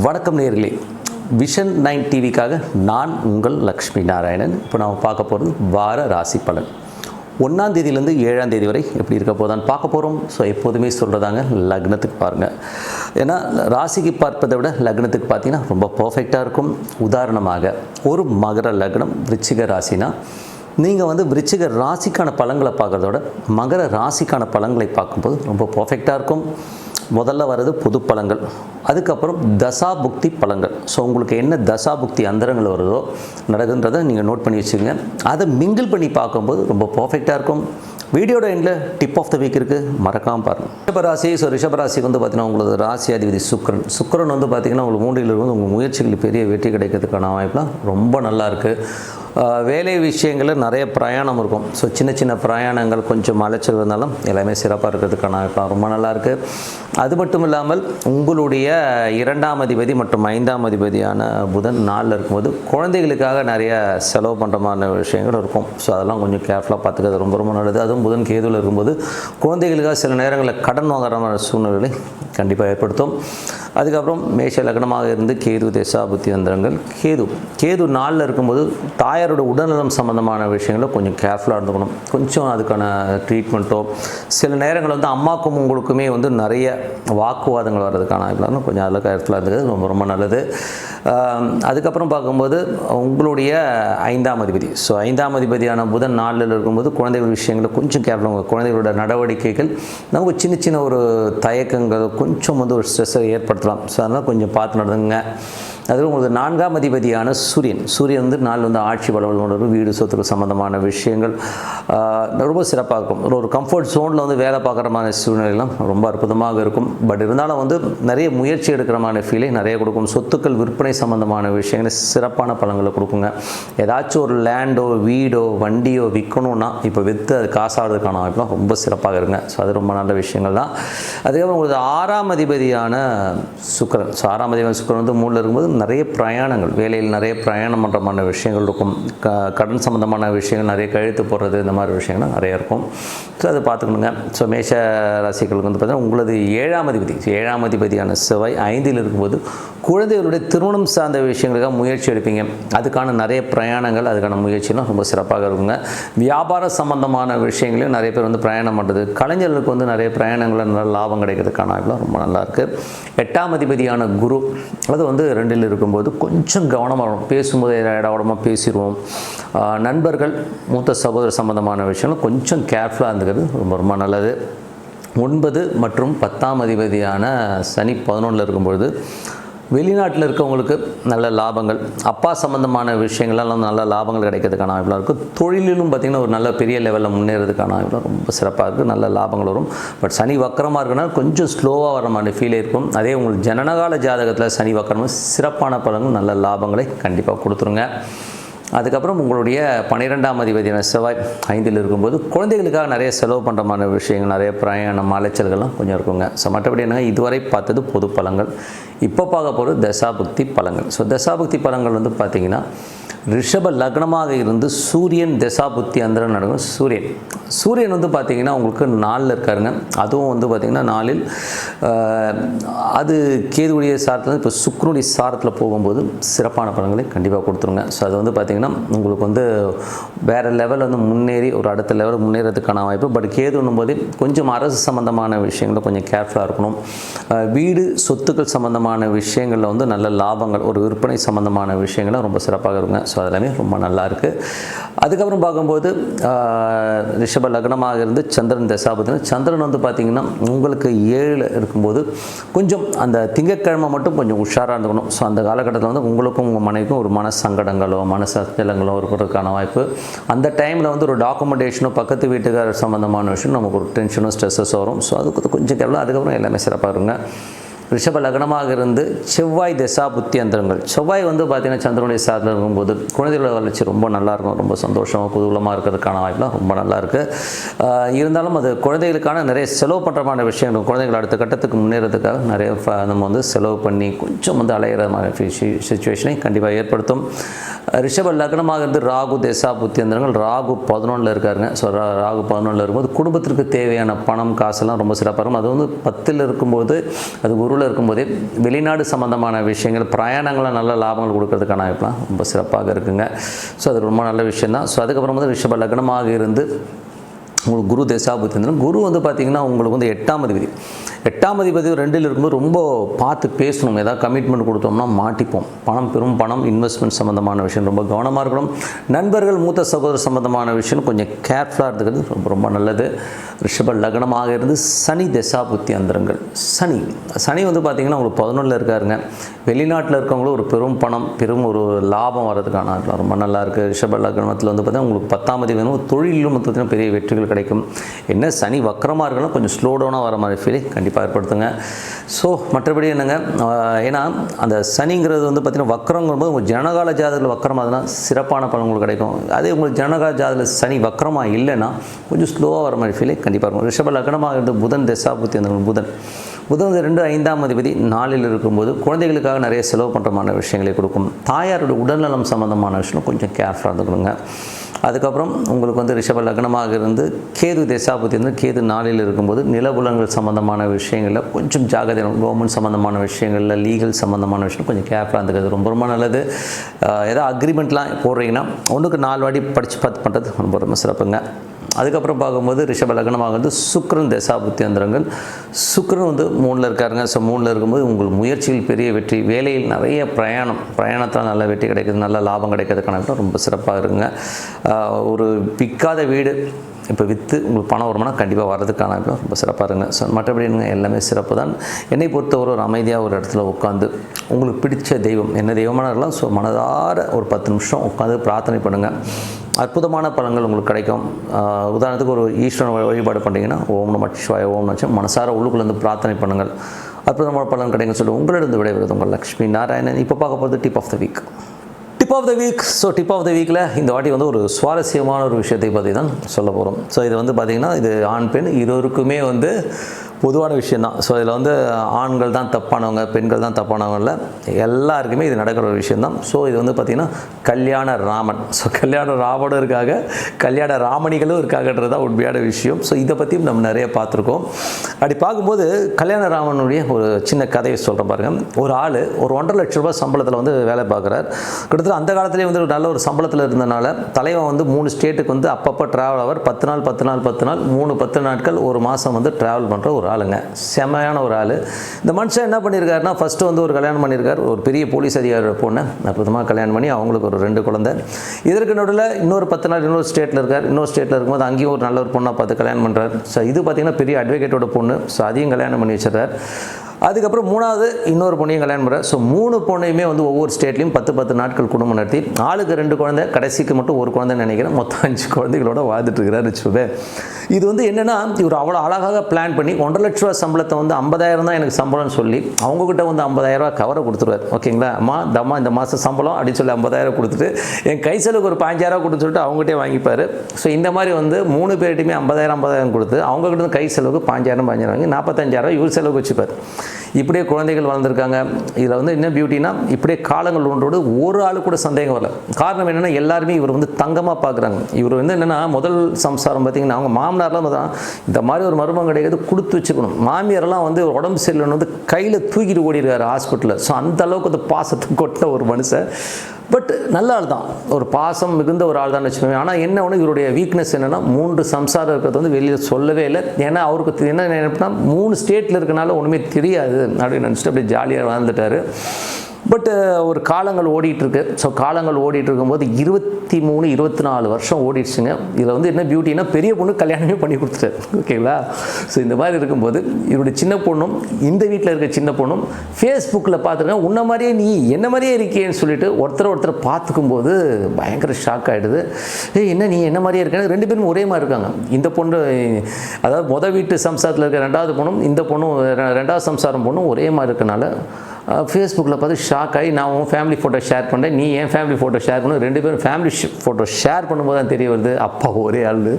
வணக்கம் நேர்களே. Vision nine டிவிக்காக நான் உங்கள் லக்ஷ்மி நாராயணன். இப்போ நாம் பார்க்க போகிறது வார ராசி பலன். ஒன்றாம் தேதியிலேருந்து ஏழாம் தேதி வரை எப்படி இருக்க போதான் பார்க்க போகிறோம் ஸோ எப்போதுமே சொல்கிறதாங்க லக்னத்துக்கு பாருங்கள் ஏன்னா ராசிக்கு பார்ப்பதை விட லக்னத்துக்கு பார்த்தீங்கன்னா ரொம்ப பர்ஃபெக்டாக இருக்கும். உதாரணமாக ஒரு மகர லக்னம் விருச்சிக ராசினா நீங்கள் வந்து விருச்சிக ராசிக்கான பழங்களை பார்க்குறத விட மகர ராசிக்கான பழங்களை பார்க்கும்போது ரொம்ப பர்ஃபெக்டாக இருக்கும். முதல்ல வர்றது பொது பழங்கள் அதுக்கப்புறம் தசாபுக்தி பழங்கள். ஸோ உங்களுக்கு என்ன தசாபுக்தி அந்தரங்கள் வருதோ நடக்குன்றதை நீங்கள் நோட் பண்ணி வச்சுக்கோங்க. அதை மிங்கிள் பண்ணி பார்க்கும்போது ரொம்ப பர்ஃபெக்டாக இருக்கும். வீடியோட எண்டில் டிப் ஆஃப் த வீக் இருக்குது மறக்காமல் பாருங்கள் ரிஷபராசி ஸோ ரிஷபராசிக்கு வந்து பார்த்திங்கன்னா உங்களது ராசி அதிபதி சுக்கரன். சுக்கரன் வந்து பார்த்திங்கன்னா உங்களுக்கு மூன்றில் இருந்து உங்கள் முயற்சிகள் பெரிய வெற்றி கிடைக்கிறதுக்கான வாய்ப்புலாம் ரொம்ப நல்லா இருக்குது வேலை விஷயங்களில் நிறைய பிரயாணம் இருக்கும். ஸோ சின்ன சின்ன பிரயாணங்கள் கொஞ்சம் அலைச்சல் இருந்தாலும் எல்லாமே சிறப்பாக இருக்கிறதுக்கான ரொம்ப நல்லா இருக்குது அது மட்டும் இல்லாமல் உங்களுடைய இரண்டாம் அதிபதி மற்றும் ஐந்தாம் அதிபதியான புதன் நாளில் இருக்கும்போது குழந்தைகளுக்காக நிறைய செலவு பண்ணுற மாதிரி விஷயங்கள் இருக்கும். ஸோ அதெல்லாம் கொஞ்சம் கேர்ஃபுல்லாக பார்த்துக்கிறது ரொம்ப ரொம்ப நல்லது. அதுவும் புதன் கேதுவில் இருக்கும்போது குழந்தைகளுக்காக சில நேரங்களில் கடன் வாங்குற மாதிரி சூழ்நிலை கண்டிப்பாக ஏற்படுத்தும். அதுக்கப்புறம் மேஷ லக்னமாக இருந்து கேது தேசாபுத்தி அந்தரங்கள் கேது கேது நாளில் இருக்கும்போது தாயாரோட உடல்நலம் சம்மந்தமான விஷயங்கள கொஞ்சம் கேர்ஃபுல்லாக இருந்துக்கணும். கொஞ்சம் அதுக்கான ட்ரீட்மெண்ட்டோ சில நேரங்கள் வந்து அம்மாக்கும் உங்களுக்குமே வந்து நிறைய வாக்குவாதங்கள் வர்றதுக்கான வாய்ப்புலாம் கொஞ்சம் அதில் கேர்ஃபுல்லாக இருந்தது ரொம்ப ரொம்ப நல்லது. அதுக்கப்புறம் பார்க்கும்போது உங்களுடைய ஐந்தாம் அதிபதி. ஸோ ஐந்தாம் அதிபதியான புதன் நாளில் இருக்கும்போது குழந்தைகள் விஷயங்களை கொஞ்சம் கேர்ஃபுல்லாக குழந்தைகளோட நடவடிக்கைகள் நமக்கு சின்ன சின்ன ஒரு தயக்கங்கள் கொஞ்சம் வந்து ஒரு ஸ்ட்ரெஸ்ஸை ஏற்படுத்தலாம் ஸோ அதனால் கொஞ்சம் பார்த்து நடந்துங்க அது உங்களுக்கு நான்காம் அதிபதியான சூரியன். சூரியன் வந்து நாள் வந்து ஆட்சி வளவலோட வீடு சொத்துக்கு சம்மந்தமான விஷயங்கள் ரொம்ப சிறப்பாக இருக்கும். ஒரு ஒரு கம்ஃபர்ட் ஜோனில் வந்து வேலை பார்க்குற மாதிரி சூழ்நிலையெல்லாம் ரொம்ப அற்புதமாக இருக்கும். பட் இருந்தாலும் வந்து நிறைய முயற்சி எடுக்கிற மாதிரி ஃபீலை நிறைய கொடுக்கும். சொத்துக்கள் விற்பனை சம்மந்தமான விஷயங்கள் சிறப்பான பழங்களை கொடுக்குங்க. ஏதாச்சும் ஒரு லேண்டோ வீடோ வண்டியோ விற்கணும்னா இப்போ விற்று அது காசாகிறதுக்கான வாய்ப்புலாம் ரொம்ப சிறப்பாக இருங்க ஸோ அது ரொம்ப நல்ல விஷயங்கள் தான். அதுக்கப்புறம் உங்களுக்கு ஆறாம் அதிபதியான சுக்கரன். ஸோ ஆறாம் அதிபதியான சுக்கரன் வந்து மூணில் இருக்கும்போது நிறைய பிரயாணங்கள் வேலையில் நிறைய பிரயாணம் பண்ணுற மாதிரி விஷயங்கள் இருக்கும். க கடன் சம்மந்தமான விஷயங்கள் நிறைய கழுத்து போடுறது இந்த மாதிரி விஷயங்கள் நிறைய இருக்கும். ஸோ அதை பார்த்துக்கணுங்க. ஸோ மேஷ ராசிகளுக்கு வந்து பார்த்தீங்கன்னா உங்களது ஏழாம் அதிபதி ஏழாம் அதிபதியான செவ்வாய் ஐந்தில் இருக்கும்போது குழந்தைகளுடைய திருமணம் சார்ந்த விஷயங்களுக்காக முயற்சி எடுப்பீங்க. அதுக்கான நிறைய பிரயாணங்கள் அதுக்கான முயற்சியெலாம் ரொம்ப சிறப்பாக இருக்குங்க. வியாபார சம்பந்தமான விஷயங்களையும் நிறைய பேர் வந்து பிரயாணம் பண்ணுறது கலைஞர்களுக்கு வந்து நிறைய பிரயாணங்களில் நல்ல லாபம் கிடைக்கிறதுக்கான வாய்ப்புலாம் ரொம்ப நல்லாயிருக்கு எட்டாம் அதிபதியான குரு அது வந்து ரெண்டில் இருக்கும்போது கொஞ்சம் கவனமாக இருக்கணும். பேசும்போது இடமா பேசிடுவோம் நண்பர்கள் மூத்த சகோதர சம்பந்தமான விஷயங்கள் கொஞ்சம் கேர்ஃபுல்லாக இருந்துக்கிறது ரொம்ப ரொம்ப நல்லது ஒன்பது மற்றும் பத்தாம் அதிபதியான சனி பதினொன்றில் இருக்கும்பொழுது வெளிநாட்டில் இருக்கவங்களுக்கு நல்ல லாபங்கள் அப்பா சம்மந்தமான விஷயங்கள்லாம் நல்ல லாபங்கள் கிடைக்கிறதுக்கான வாய்ப்புலாம் இருக்குது தொழிலிலும் பார்த்திங்கன்னா ஒரு நல்ல பெரிய லெவலில் முன்னேறதுக்கான வாய்ப்புலாம் ரொம்ப சிறப்பாக இருக்குது நல்ல லாபங்கள் வரும். பட் சனி வக்கரமாக இருக்குன்னா கொஞ்சம் ஸ்லோவாக வர மாதிரி ஃபீல் இருக்கும். அதே உங்களுக்கு ஜனனகால ஜாதகத்தில் சனி வக்கரமும் சிறப்பான பலன்கள் நல்ல லாபங்களை கண்டிப்பாக கொடுத்துருங்க. அதுக்கப்புறம் உங்களுடைய பன்னிரெண்டாம் அதிபதியான செவ்வாய் ஐந்தில் இருக்கும்போது குழந்தைகளுக்காக நிறைய செலவு பண்ணுறமான விஷயங்கள் நிறைய பிரயாணம் அலைச்சல்கள்லாம் கொஞ்சம் இருக்குங்க. ஸோ மற்றபடி என்னங்க? இதுவரை பார்த்தது பொது பலங்கள் இப்போ பார்க்க போகிறது தசாபக்தி பலங்கள் ஸோ தசாபக்தி பலங்கள் வந்து பார்த்திங்கன்னா ரிஷப லக்னமாக இருந்து சூரியன் தசாபுத்தி அந்தரம் நடக்கும். சூரியன். சூரியன் வந்து பார்த்திங்கன்னா உங்களுக்கு நாளில் இருக்காருங்க. அதுவும் வந்து பார்த்திங்கன்னா நாளில் அது கேதுவுடைய சாரத்தில் இப்போ சுக்ரனுடைய சாரத்தில் போகும்போது சிறப்பான பலன்களை கண்டிப்பாக கொடுத்துருங்க. ஸோ அது வந்து பார்த்திங்கன்னா உங்களுக்கு வந்து வேறு லெவலில் வந்து முன்னேறி ஒரு அடுத்த லெவல் முன்னேறதுக்கான வாய்ப்பு. பட் கேதுன்னும் போது கொஞ்சம் அரசு சம்மந்தமான விஷயங்களில் கொஞ்சம் கேர்ஃபுல்லாக இருக்கணும். வீடு சொத்துக்கள் சம்மந்தமான விஷயங்களில் வந்து நல்ல லாபங்கள் ஒரு விற்பனை சம்மந்தமான விஷயங்கள்லாம் ரொம்ப சிறப்பாக இருக்குங்க. ஸோ அதெல்லாமே ரொம்ப நல்லா இருக்குது அதுக்கப்புறம் பார்க்கும்போது ரிஷப் ரிஷப லக்னமாக இருந்து சந்திரன் தசாபதினா. சந்திரன் வந்து பார்த்திங்கன்னா உங்களுக்கு ஏழில் இருக்கும்போது கொஞ்சம் அந்த திங்கட்கிழமை மட்டும் கொஞ்சம் உஷாராக இருந்துக்கணும். ஸோ அந்த காலகட்டத்தில் வந்து உங்களுக்கும் உங்கள் மனைவிக்கும் ஒரு மன சங்கடங்களோ மன சஞ்சலங்களோ இருக்கிறதுக்கான வாய்ப்பு. அந்த டைமில் வந்து ஒரு டாக்குமெண்டேஷனோ பக்கத்து வீட்டுக்காரர் சம்மந்தமான விஷயம் நமக்கு ஒரு டென்ஷனோ ஸ்ட்ரெஸ்ஸஸ் வரும். ஸோ அதுக்கு கொஞ்சம் கேவலம். அதுக்கப்புறம் எல்லாமே சிறப்பாக இருங்க ரிஷப லக்னமாக இருந்து செவ்வாய் திசா புத்தி அந்தரங்கள். செவ்வாய் வந்து பார்த்தீங்கன்னா சந்திரனுடைய சார்ந்தில் இருக்கும்போது குழந்தைகளோட வளர்ச்சி ரொம்ப நல்லாயிருக்கும் ரொம்ப சந்தோஷமாக குதூகலமாக இருக்கிறதுக்கான வாய்ப்புலாம் ரொம்ப நல்லாயிருக்கு இருந்தாலும் அது குழந்தைகளுக்கான நிறைய செலவு பண்ணுறமான விஷயங்கள் குழந்தைகள் அடுத்த கட்டத்துக்கு முன்னேறதுக்காக நிறைய நம்ம வந்து செலவு பண்ணி கொஞ்சம் வந்து அலையிற மாதிரி சுச்சுவேஷனை கண்டிப்பாக ஏற்படுத்தும். ரிஷப லக்னமாக இருந்து ராகு தேசா புத்தியந்திரங்கள் ராகு பதினொன்றில் இருக்காருங்க. ஸோ ராகு பதினொன்றில் இருக்கும்போது குடும்பத்திற்கு தேவையான பணம் காசெல்லாம் ரொம்ப சிறப்பாக இருக்கும். அது வந்து பத்தில் இருக்கும்போது அது குரு பதினொன்றில் இருக்கும்போதே வெளிநாடு சம்மந்தமான விஷயங்கள் பிரயாணங்களை நல்ல லாபங்கள் கொடுக்கறதுக்கான வாய்ப்புலாம் ரொம்ப சிறப்பாக இருக்குங்க. ஸோ அது ரொம்ப நல்ல விஷயம் தான் ஸோ அதுக்கப்புறம் வந்து ரிஷப லக்னமாக இருந்து உங்களுக்கு குரு தசாபுத்தி இருந்ததுன்னா குரு வந்து பார்த்திங்கன்னா உங்களுக்கு வந்து எட்டாம் அதிபதி. எட்டாம் அதிபதி ரெண்டில் இருக்கும்போது ரொம்ப பார்த்து பேசணும். ஏதாவது கமிட்மெண்ட் கொடுத்தோம்னா மாட்டிப்போம். பணம் பெரும் பணம் இன்வெஸ்ட்மெண்ட் சம்மந்தமான விஷயம் ரொம்ப கவனமாக இருக்கணும். நண்பர்கள் மூத்த சகோதரர் சம்மந்தமான விஷயம் கொஞ்சம் கேர்ஃபுல்லாக இருக்கிறது ரொம்ப ரொம்ப நல்லது. ரிஷப லக்னமாக இருந்து சனி தசாபுத்தி அந்தரங்கள். சனி. சனி வந்து பார்த்திங்கன்னா உங்களுக்கு பதினொன்றில் இருக்காருங்க. வெளிநாட்டில் இருக்கவங்களும் ஒரு பெரும் பணம் பெரும் ஒரு லாபம் வர்றதுக்கான ரொம்ப நல்லா இருக்குது ரிஷப லக்னத்தில் வந்து பார்த்தீங்கன்னா உங்களுக்கு பத்தாம் அதிபதி வேணும் தொழிலும் வந்து பெரிய வெற்றிகள் கிடைக்கும். என்ன சனி வக்கரமாக இருக்கணும் கொஞ்சம் ஸ்லோ டவுனாக வர மாதிரி ஃபீலை கண்டிப்பாக ஏற்படுத்துங்க. ஸோ மற்றபடி என்னங்க? ஏன்னா அந்த சனிங்கிறது வந்து பார்த்திங்கன்னா வக்கரங்கும்போது உங்கள் ஜனகால ஜாதகத்தில் வக்கரமாக இருந்தால் சிறப்பான பலன் உங்களுக்கு கிடைக்கும். அதே உங்களுக்கு ஜனகால ஜாதகத்தில் சனி வக்கரமாக இல்லைன்னா கொஞ்சம் ஸ்லோவாக வர மாதிரி ஃபீலை கண்டிப்பாக இருக்கும். ரிஷப லக்னமாக இருந்து புதன் தசாபுத்தி அந்த புதன். புதன் ரெண்டு ஐந்தாம் அதிபதி நாளில் இருக்கும்போது குழந்தைகளுக்காக நிறைய செலவு பண்ணுறமான விஷயங்களை கொடுக்கும். தாயாருடைய உடல்நலம் சம்மந்தமான விஷயம் கொஞ்சம் கேர்ஃபுல்லாக இருந்துக்கணுங்க. அதுக்கப்புறம் உங்களுக்கு வந்து ரிஷப லக்னமாக இருந்து கேது தேசாபதி இருந்து கேது நாளில் இருக்கும்போது நிலபுலங்கள் சம்மந்தமான விஷயங்களில் கொஞ்சம் ஜாகிரதை கவர்மெண்ட் சம்மந்தமான விஷயங்களில் லீகல் சம்மந்தமான விஷயம் கொஞ்சம் கேர்ஃபுல்லாக இருந்துக்கிறது ரொம்ப ரொம்ப நல்லது. ஏதாவது அக்ரிமெண்ட்லாம் போடுறீங்கன்னா ஒன்றுக்கு நாலு வாட்டி படித்து பார்த்து பண்ணுறது ரொம்ப ரொம்ப சிறப்புங்க. அதுக்கப்புறம் பார்க்கும்போது ரிஷப லக்னமாக வந்து சுக்ரன் தசாபுத்தி அந்தரங்கள் வந்து மூணில் இருக்காருங்க. ஸோ மூணில் இருக்கும்போது உங்கள் முயற்சியில் பெரிய வெற்றி வேலையில் நிறைய பிரயாணம். பிரயாணத்தால் நல்ல வெற்றி கிடைக்கிறது நல்ல லாபம் கிடைக்கிறதுக்கான ரொம்ப சிறப்பாக இருக்குங்க. ஒரு விற்காத வீடு இப்போ விற்று உங்களுக்கு பணம் வருமானம் கண்டிப்பாக வர்றதுக்கான ரொம்ப சிறப்பாக இருங்க. ஸோ மற்றபடி என்னங்க? எல்லாமே சிறப்பு தான். என்னை பொறுத்தவரை ஒரு அமைதியாக ஒரு இடத்துல உட்காந்து உங்களுக்கு பிடிச்ச தெய்வம் என்ன தெய்வமான இருக்கலாம் ஸோ மனதார ஒரு பத்து நிமிஷம் உட்காந்து பிரார்த்தனை பண்ணுங்கள் அற்புதமான பலன்கள் உங்களுக்கு கிடைக்கும். உதாரணத்துக்கு ஒரு ஈஸ்வரன் வழிபாடு பண்ணிங்கன்னா ஓம் நம சிவாய ஓம் நச்சு மனசார உள்ளுக்குள்ளேருந்து பிரார்த்தனை பண்ணுங்கள். அற்புதமான பலன் கிடைக்கும் சொல்லி உங்களிடம் விடைபெறுது உங்கள் லக்ஷ்மி நாராயணன். இப்போ பார்க்க போகிறது tip of the week tip of the week so tip of the வீக்கில் இந்த வாட்டி வந்து ஒரு சுவாரஸ்யமான ஒரு விஷயத்தை பற்றி தான் சொல்ல போகிறோம் ஸோ இது வந்து பார்த்திங்கன்னா இது ஆண் பெண் இருவருக்குமே வந்து பொதுவான விஷயந்தான். ஸோ இதில் வந்து ஆண்கள் தான் தப்பானவங்க பெண்கள் தான் தப்பானவங்க இல்லை எல்லாருக்குமே இது நடக்கிற ஒரு விஷயந்தான். ஸோ இது வந்து பார்த்திங்கன்னா கல்யாண ராமன். ஸோ கல்யாண ராமனும் இருக்காங்க கல்யாண ராமணிகளும் இருக்காங்கன்றது தான் உண்மையான விஷயம். ஸோ இதை பற்றியும் நம்ம நிறைய பார்த்துருக்கோம். அப்படி பார்க்கும்போது கல்யாண ராமனுடைய ஒரு சின்ன கதையை சொல்கிறேன் பாருங்கள் ஒரு ஆள் ஒரு ஒன்றரை லட்ச ரூபாய் சம்பளத்தில் வந்து வேலை பார்க்குறார். கிட்டத்தட்ட அந்த காலத்துலேயே வந்து ஒரு நல்ல ஒரு சம்பளத்தில் இருந்தனால தலைவன் வந்து மூணு ஸ்டேட்டுக்கு வந்து அப்பப்போ ட்ராவல் அவர் பத்து நாள் பத்து நாள் பத்து நாள் மூணு பத்து நாட்கள் ஒரு மாதம் வந்து ட்ராவல் பண்ணுற ஒரு ஆளுங்க. செமையான ஒரு ஆள். இந்த மனுஷன் என்ன பண்ணியிருக்காருன்னா ஃபஸ்ட்டு வந்து ஒரு கல்யாணம் பண்ணியிருக்கார் ஒரு பெரிய போலீஸ் அதிகாரி பொண்ணை அற்புதமாக கல்யாணம் பண்ணி அவங்களுக்கு ஒரு ரெண்டு குழந்தை. இதற்கு நடுவில் இன்னொரு பத்து நாள் இன்னொரு ஸ்டேட்டில் இருக்கார். இன்னொரு ஸ்டேட்டில் இருக்கும்போது அங்கேயும் ஒரு நல்ல ஒரு பொண்ணை பார்த்து கல்யாணம் பண்ணுறாரு ஸோ இது பார்த்திங்கன்னா பெரிய அட்வொகேட்டோட பொண்ணு. ஸோ அதையும் கல்யாணம் பண்ணி வச்சிடறார். அதுக்கப்புறம் மூணாவது இன்னொரு பொண்ணையும் கல்யாணம் பண்ணுறேன் ஸோ மூணு பொண்ணையுமே வந்து ஒவ்வொரு ஸ்டேட்லையும் பத்து பத்து நாட்கள் குடும்பம் நடத்தி ஆளுக்கு ரெண்டு குழந்தை கடைசிக்கு மட்டும் ஒரு குழந்தைன்னு நினைக்கிறேன். மொத்தம் அஞ்சு குழந்தைகளோட வாழ்ந்துட்டு இருக்கிறாரு இது வந்து என்னென்னா இவர் அவ்வளோ அழகாக பிளான் பண்ணி ஒன்றரை லட்ச ரூபா சம்பளத்தை வந்து ஐம்பதாயிரம் தான் எனக்கு சம்பளம்னு சொல்லி அவங்கக்கிட்ட வந்து ஐம்பதாயிரம் ரூபா கவரை கொடுத்துருவார். ஓகேங்களா? அம்மா தம்மா இந்த மாதம் சம்பளம் அப்படின்னு சொல்லி ஐம்பதாயிரம் கொடுத்துட்டு என் கை செலவுக்கு ஒரு பாஞ்சாயிரம் கொடுத்து சொல்லிட்டு அவங்ககிட்டே வாங்கிப்பார். ஸோ இந்த மாதிரி வந்து மூணு பேர்கிட்டையுமே ஐம்பதாயிரம் ஐம்பதாயிரம் கொடுத்து அவங்ககிட்ட கை செலவுக்கு பாஞ்சாயிரம் பாஞ்சாயிரம் வாங்கி நாற்பத்தஞ்சாயிரம் இவர் செலவுக்கு வச்சுப்பார். இப்படியே குழந்தைகள் வளர்ந்துருக்காங்க. இதில் வந்து என்ன பியூட்டினா இப்படியே காலங்கள் ஒன்றோடு ஒரு ஆளு கூட சந்தேகம் வரல. காரணம் என்னென்னா எல்லாருமே இவர் வந்து தங்கமாக பார்க்குறாங்க இவர் வந்து என்னென்னா முதல் சம்சாரம் பார்த்தீங்கன்னா அவங்க மாமனார்லாம் தான் இந்த மாதிரி ஒரு மருமம் கிடையாது கொடுத்து வச்சுக்கணும். மாமியாரெல்லாம் வந்து உடம்பு சரியில்லைன்னு வந்து கையில் தூக்கிட்டு ஓடிருக்காரு ஹாஸ்பிட்டலில் ஸோ அந்த அளவுக்கு அந்த பாசத்தை கொட்ட ஒரு மனுஷன். பட் நல்ல ஆள் தான். ஒரு பாசம் மிகுந்த ஒரு ஆள் தான் வச்சுக்கோங்க. ஆனால் என்ன ஒன்று இவருடைய வீக்னஸ் என்னென்னா மூன்று சம்சாரம் இருக்கிறது வந்து வெளியில் சொல்லவே இல்லை. ஏன்னா அவருக்கு என்ன நினைப்புனா மூணு ஸ்டேட்டில் இருக்கனால ஒன்றுமே தெரியாது அப்படின்னு நினச்சிட்டு அப்படியே ஜாலியாக வாழ்ந்துட்டாரு. பட்டு uh, ஒரு காலங்கள் ஓடிட்டுருக்கு. ஸோ காலங்கள் ஓடிட்டு இருக்கும்போது இருபத்தி மூணு இருபத்தி நாலு வருஷம் ஓடிடுச்சுங்க. இதில் வந்து என்ன பியூட்டினா பெரிய பொண்ணு கல்யாணமே பண்ணி கொடுத்துட்டாரு. ஓகேங்களா ஸோ இந்த மாதிரி இருக்கும்போது இவருடைய சின்ன பொண்ணும் இந்த வீட்டில் இருக்க சின்ன பொண்ணும் ஃபேஸ்புக்கில் பார்த்துருக்கேன். உன்ன மாதிரியே நீ என்ன மாதிரியே இருக்கேன்னு சொல்லிட்டு ஒருத்தர் ஒருத்தர் பார்த்துக்கும் போது பயங்கர ஷாக் ஆகிடுது ஏய் என்ன நீ என்ன மாதிரியே இருக்கேன்னு? ரெண்டு பேரும் ஒரே மாதிரி இருக்காங்க. இந்த பொண்ணு அதாவது மொதல் வீட்டு சம்சாரத்தில் இருக்க ரெண்டாவது பொண்ணும் இந்த பொண்ணும் ரெண்டாவது சம்சாரம் பொண்ணும் ஒரே மாதிரி இருக்கனால ஃபேஸ்புக்கில் பார்த்து ஷாக் ஆகி நான் உன் ஃபேமிலி ஃபோட்டோ ஷேர் பண்ணேன் நீ என் ஃபேமிலி ஃபோட்டோ ஷேர் பண்ணு. ரெண்டு பேரும் ஃபேமிலி ஃபோட்டோ ஷேர் பண்ணும்போது தான் தெரிய வருது. அப்பா ஒரே ஆள்.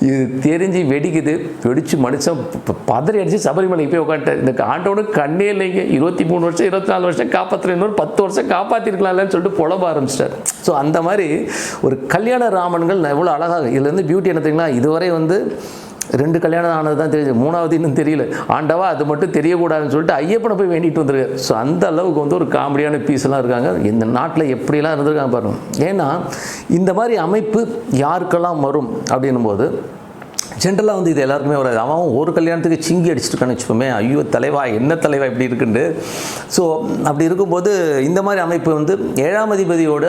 இது தெரிஞ்சு வெடிக்குது. வெடிச்சு மனுஷன் ப- பதறி அடிச்சு சபரிமலைக்கு போய் உட்காந்துட்டார். இந்த ஆண்டோட கண்ணே இல்லைங்க. இருபத்தி மூணு வருஷம் இருபத்தி நாலு வருஷம் காப்பாற்றுற பத்து வருஷம் காப்பாற்றிருக்கலாம்லன்னு சொல்லிட்டு புலம்ப ஆரம்பிச்சிட்டார். ஸோ அந்த மாதிரி ஒரு கல்யாண ராமன்கள் எவ்வளோ அழகாக இதுலேருந்து பியூட்டி என்ன தெரியுங்களா இதுவரை வந்து ரெண்டு கல்யாணம் ஆனது தான் தெரியுது. மூணாவது இன்னும் தெரியல. ஆண்டவா அது மட்டும் தெரியக்கூடாதுன்னு சொல்லிட்டு ஐயப்பனை போய் வேண்டிட்டு வந்திருக்காரு. ஸோ அந்த அளவுக்கு வந்து ஒரு காமெடியான பீஸ்லாம் இருக்காங்க. இந்த நாட்டில் எப்படிலாம் இருந்திருக்காங்க பாருங்கள் ஏன்னா இந்த மாதிரி அமைப்பு யாருக்கெல்லாம் வரும் அப்படின்னும் போது ஜென்ரலாக வந்து இது எல்லாருக்குமே வராது அவன் ஒரு கல்யாணத்துக்கு சிங்கி அடிச்சிருக்கான்னு வச்சுக்கோமே. ஐயோ தலைவா என்ன தலைவா இப்படி இருக்குண்டு ஸோ அப்படி இருக்கும்போது இந்த மாதிரி அமைப்பு வந்து ஏழாம் அதிபதியோட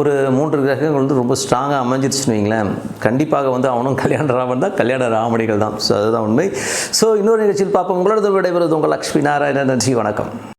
ஒரு மூன்று கிரகங்கள் வந்து ரொம்ப ஸ்ட்ராங்காக அமைஞ்சிருச்சுன்னு வைங்களேன். கண்டிப்பாக வந்து அவனும் கல்யாண ராமன் தான். கல்யாண ராமணிகள் தான். ஸோ அதுதான் உண்மை. ஸோ இன்னொரு நிகழ்ச்சியில் பார்ப்போம். உங்களோட விடைபெறுவது உங்கள் லக்ஷ்மி நாராயணன். நன்றி வணக்கம்.